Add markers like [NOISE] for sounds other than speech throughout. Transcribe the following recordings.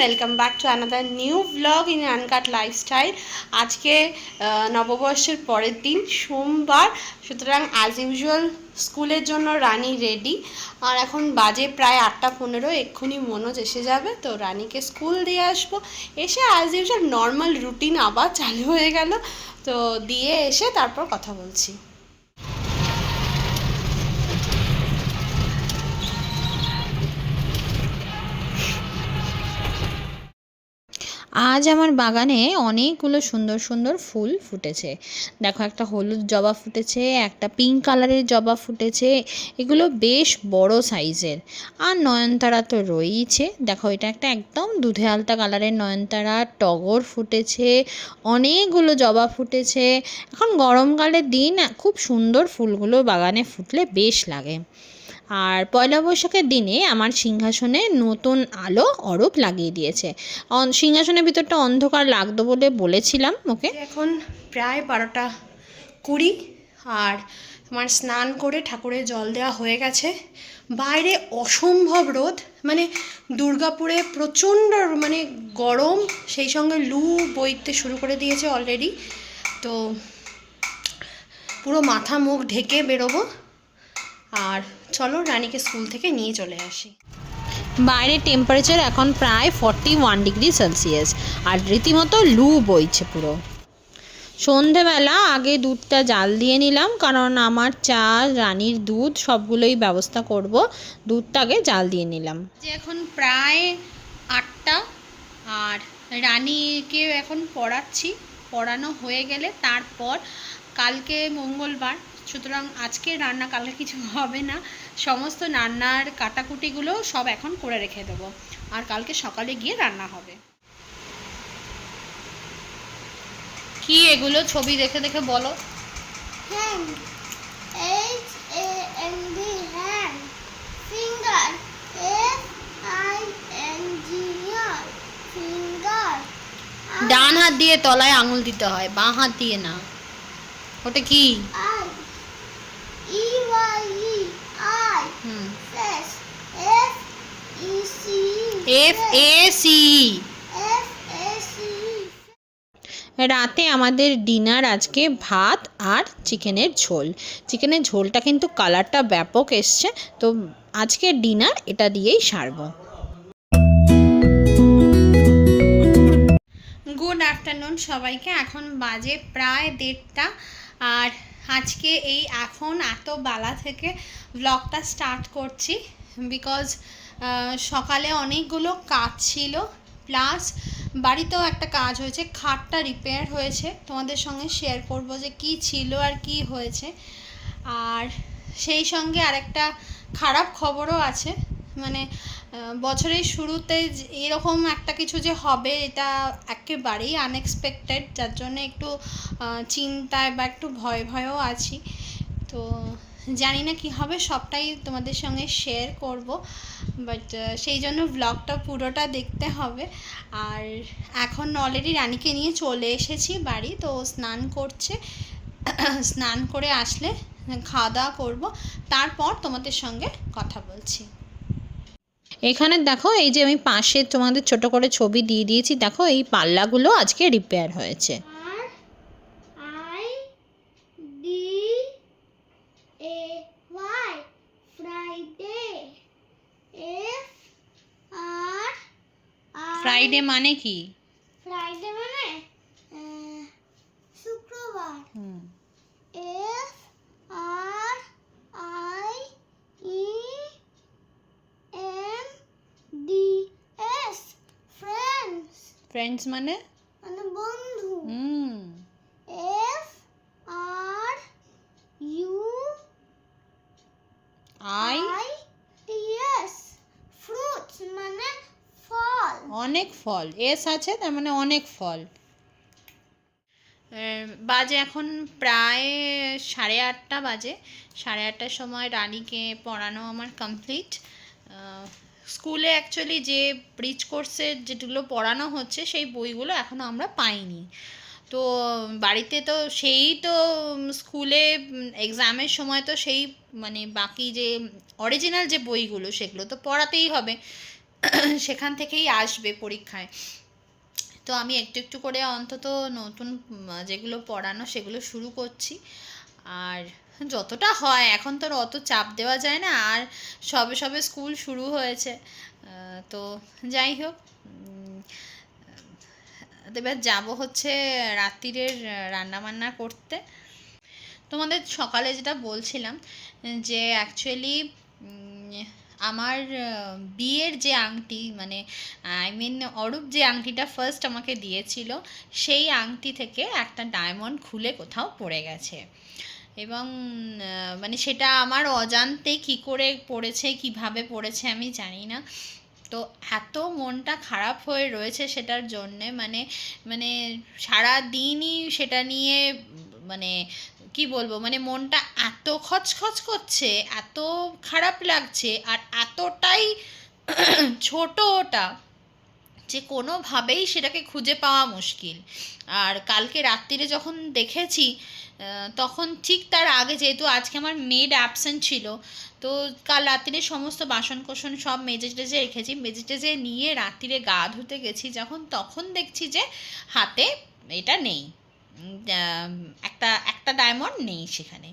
Welcome back to another new vlog in Uncut Lifestyle আজকে নববর্ষের পরের দিন, সোমবার। সুতরাং অ্যাজ ইউজুয়াল স্কুলের জন্য রানি রেডি আর এখন বাজে প্রায় আটটা পনেরো, এক্ষুনি মনোজ এসে যাবে। তো রানিকে স্কুল দিয়ে আসব। এসে অ্যাজ ইউজুয়াল নর্মাল রুটিন আবার চালু হয়ে গেল। তো দিয়ে এসে তারপর কথা বলছি। আজ আমার বাগানে অনেকগুলো সুন্দর সুন্দর ফুল ফুটেছে। দেখো, একটা হলুদ জবা ফুটেছে, একটা পিঙ্ক কালারের জবা ফুটেছে, এগুলো বেশ বড় সাইজের আর নয়নতারা তো রয়েইছে। দেখো, এটা একটা একদম দুধে আলতা কালারের নয়নতারা, টগর ফুটেছে, অনেকগুলো জবা ফুটেছে। এখন গরমকালের দিন খুব সুন্দর ফুলগুলো বাগানে ফুটলে বেশ লাগে। আর পয়লা বৈশাখের দিনে আমার সিংহাসনে নতুন আলো অরূপ লাগিয়ে দিয়েছে। সিংহাসনের ভিতরটা অন্ধকার লাগতো বলে বলেছিলাম, ওকে? এখন প্রায় বারোটা কুড়ি আর আমার স্নান করে ঠাকুরের জল দেওয়া হয়ে গেছে। বাইরে অসম্ভব রোদ মানে দুর্গাপুরে প্রচণ্ড মানে গরম, সেই সঙ্গে লু বইতে শুরু করে দিয়েছে অলরেডি তো পুরো মাথা মুখ ঢেকে বেরোবো। আর চলো রানীকে স্কুল থেকে নিয়ে চলে আসি। বাইরের টেম্পারেচার এখন প্রায় ফর্টি ওয়ান ডিগ্রি সেলসিয়াস আর রীতিমতো লু বইছে পুরো। সন্ধেবেলা আগে দুধটা জাল দিয়ে নিলাম কারণ আমার চা রানীর দুধ সবগুলোই ব্যবস্থা করব। দুধটা আগে জাল দিয়ে নিলাম। যে এখন প্রায় আটটা আর রানীকে এখন পড়াচ্ছি পড়ানো হয়ে গেলে তারপর কালকে মঙ্গলবার সুতরাং আজকে রান্না কালকে কিছু হবে না। সমস্ত রান্নার কাটাকুটিগুলো সব এখন করে রেখে দেবো। আর কালকে সকালে গিয়ে রান্না হবে। কি এগুলো ছবি দেখে দেখে বলো। ডান হাত দিয়ে তলায় আঙুল দিতে হয় বাঁ হাত দিয়ে না। ওটা কি? I E Y E I hmm face F E C F A C F A C রাতে আমাদের ডিনার আজকে ভাত আর চিকেনের ঝোল। চিকেনের ঝোলটা কিন্তু কালারটা ব্যাপক এসছে তো আজকে ডিনার এটা দিয়েই সারবো। গুড আফটারনুন সবাইকে এখন বাজে প্রায় দেড়টা আর আজকে এই এখন এত বেলা থেকে ব্লগটা স্টার্ট করছি বিকজ সকালে অনেকগুলো কাজ ছিল প্লাস বাড়িতেও একটা কাজ হয়েছে, খাটটা রিপেয়ার হয়েছে। তোমাদের সঙ্গে শেয়ার করব যে কি ছিল আর কি হয়েছে। আর সেই সঙ্গে আরেকটা খারাপ খবরও আছে মানে বছরের শুরুতে এরকম একটা কিছু যে হবে, এটা একেবারেই আনএক্সপেক্টেড যার জন্য একটু চিন্তায় বা একটু ভয় ভয়েও আছি। তো জানি না কি হবে, সবটাই তোমাদের সঙ্গে শেয়ার করব। বাট সেই জন্য ব্লগটা পুরোটা দেখতে হবে। আর এখন অলরেডি রানীকে নিয়ে চলে এসেছি বাড়ি, তো স্নান করছে। [COUGHS] স্নান করে আসলে খাওয়া দাওয়া করব। তারপর তোমাদের সঙ্গে কথা বলছি। এখানে দেখো এই যে আমি পাশে তোমাদের ছোট করে ছবি দিয়ে দিয়েছি দেখো এই পাল্লাগুলো আজকে রিপেয়ার হয়েছে। ফ্রাইডে মানে কি? ফ্রেন্ডস মানে? মানে বন্ধু। হুম। F R U I T S fruits মানে ফল। অনেক ফল। এস আছে তার মানে অনেক ফল। বাজে এখন প্রায় সাড়ে আটটা বাজে। সাড়ে আটটার সময় রানীকে পড়ানো আমার কমপ্লিট স্কুলে অ্যাকচুয়ালি যে ব্রিজ কোর্সের যেগুলো পড়ানো হচ্ছে, সেই বইগুলো এখনও আমরা পাইনি। তো বাড়িতে তো সেই তো স্কুলে এক্সামের সময় তো সেই মানে বাকি যে অরিজিনাল যে বইগুলো, সেগুলো তো পড়াতেই হবে। সেখান থেকেই আসবে পরীক্ষায়। তো আমি একটু একটু করে অন্তত নতুন যেগুলো পড়ানো, সেগুলো শুরু করছি। আর যতটা হয়, এখন তো অত চাপ দেওয়া যায় না, আর সবে সবে স্কুল শুরু হয়েছে। তো যাই হোক এবার যাব হচ্ছে রাত্রিরের রান্না বান্না করতে। তোমাদের সকালে যেটা বলছিলাম, যে অ্যাকচুয়ালি আমার বিয়ের যে আংটি মানে আই মিন অরূপ যে আংটিটা ফার্স্ট আমাকে দিয়েছিল, সেই আংটি থেকে একটা ডায়মন্ড খুলে কোথাও পড়ে গেছে। এবং মানে সেটা আমার অজান্তে কি করে পড়েছে, কীভাবে পড়েছে আমি জানি না। তো এত মনটা খারাপ হয়ে রয়েছে সেটার জন্যে মানে মানে সারা দিনই সেটা নিয়ে মানে কি বলব মানে মনটা এত খচখচ করছে, এত খারাপ লাগছে, আর এতটাই ছোট ওটা যে কোনোভাবেই সেটাকে খুঁজে পাওয়া মুশকিল। আর কালকে রাত্রিরে যখন দেখেছি তখন ঠিক তার আগে যেহেতু আজকে আমার মেড অ্যাবসেন্ট ছিল, তো কাল রাত্রিরে সমস্ত বাসন কোসন সব মেজে টেজে রেখেছি, মেজে টেজে নিয়ে রাত্রিরে গা ধুতে গেছি, যখন তখন দেখছি যে হাতে এটা নেই একটা একটা ডায়মন্ড নেই সেখানে।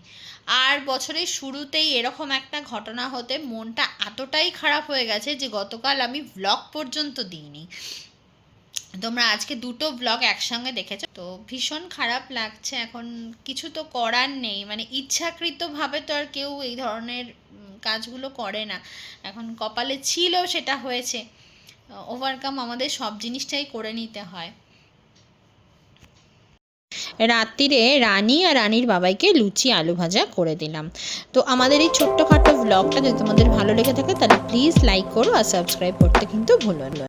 আর বছরের শুরুতেই এরকম একটা ঘটনা হতে মনটা এতটাই খারাপ হয়ে গেছে যে গতকাল আমি ভ্লগ পর্যন্ত দিইনি। তোমরা আজকে দুটো ব্লগ একসঙ্গে দেখেছ, তো ভীষণ খারাপ লাগছে এখন। কিছু তো করার নেই মানে ইচ্ছাকৃতভাবে তো আর কেউ এই ধরনের কাজগুলো করে না। এখন কপালে ছিল সেটা হয়েছে। ওভারকাম আমাদের সব জিনিসটাই করে নিতে হয়। রাত্রিরে রানী আর রানীর বাবাইকে লুচি, আলু ভাজা করে দিলাম। তো আমাদের এই ছোট্টখাটো ব্লগটা যদি তোমাদের ভালো লেগে থাকে, তাহলে প্লিজ লাইক করো আর সাবস্ক্রাইব করতে কিন্তু ভুলো